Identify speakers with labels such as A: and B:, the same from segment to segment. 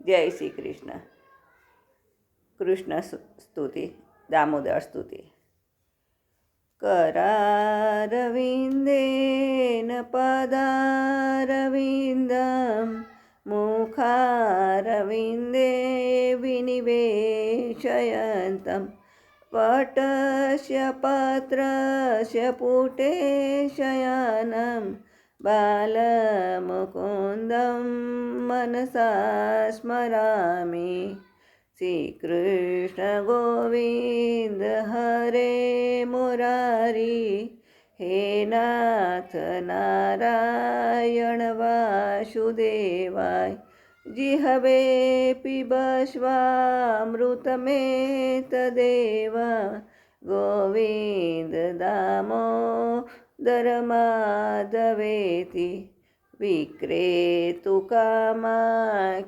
A: જય શ્રી કૃષ્ણ કૃષ્ણ સ્તુતિ દામોદર સ્તુતિ करारविन्देन पदारविन्दं मुखारविन्दे विनिवेशयन्तं वटस्य पत्रस्य पुटे शयानं बालमुकुन्दं मनसा स्मरामि श्रीकृष्णगोविन्द हरे मुरारी हे नाथ नारायण वासुदेवाय जिहवे पिबस्वामृतमेतदेव गोविन्द दामो दरमादवेति विक्रेतु कामा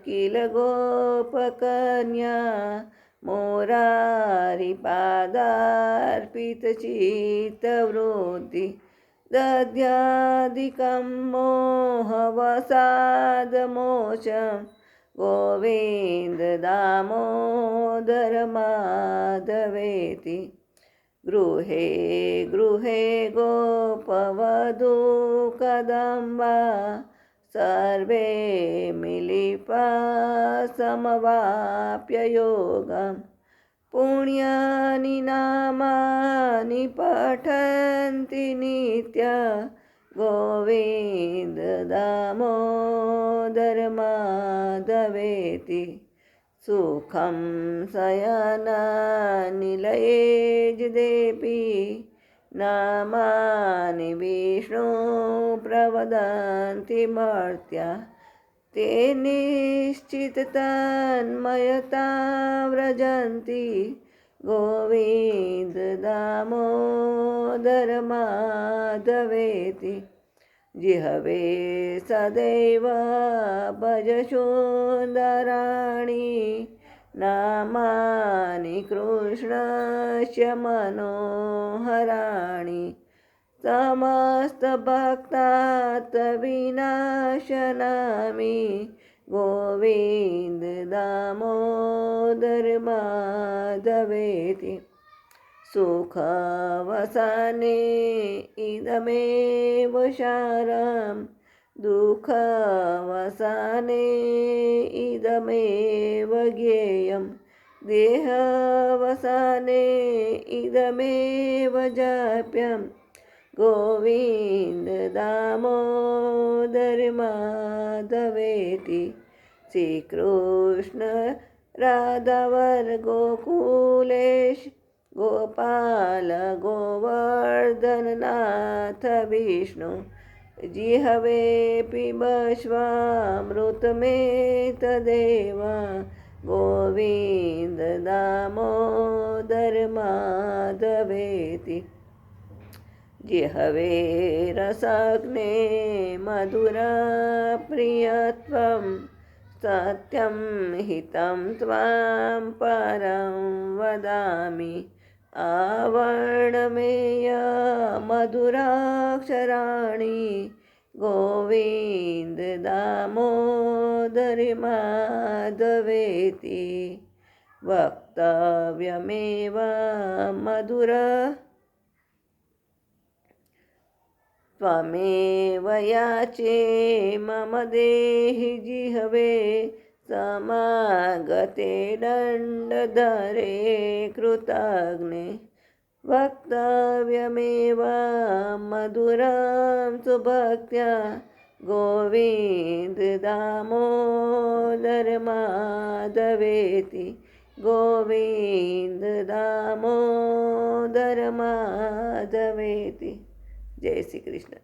A: किल गोपकन्या मोरारिपादार्पितचित्तवृत्ति दध्यादिकं मोहवसादमोचं गोविन्ददामोदरमाधवेति गृहे गृहे गोपवधू कदम्बा सर्वे मिलिपा समवाप्य योगं पुण्यानि नामानि पठन्ति नित्य સુખમ શયના નિલયે જ દેપી નામાની વિષ્ણુ પ્રવદંતિ મર્ત્યા તે નિશ્ચિત તન્મયતા વ્રજંતિ ગોવિંદ દામોદર માધવેતી जिहवे सदैव भजसुन्दराणि नामानि कृष्णस्य मनोहराणि समस्तभक्तात् विनाशनामि गोविन्ददामोदरमाधवेति सुखवसने इदमेव शारं दुःखवसने इदमेव ज्ञेयं देहवसने इदमेव जाप्यं गोविन्ददामोदरमाधवेति श्रीकृष्ण राधवर गोकुलेश ગોપાલ ગોવર્ધનનાથ વિષ્ણુ, જી હવે પીબશ્વામૃત મે તદેવા ગોવિંદ દામોદર માધવેતી. જે હવે રસગ્ને મધુરા પ્રિયત્વમ સત્યમ હિતમ પરમ વદામી. आवरणमेय मधुराक्षराणि माधवेति वक्तव्यमेव मधुर त्वमेव याचे मम देहि जिहवे સમાગતે દંડ ધરે કૃતજ્ઞે વક્તવ્યમેવા મધુરમ સુભક્ત્યા ગોવિંદ દામોદર માધવેતિ ગોવિંદ દામોદર માધવેતિ જય શ્રી કૃષ્ણ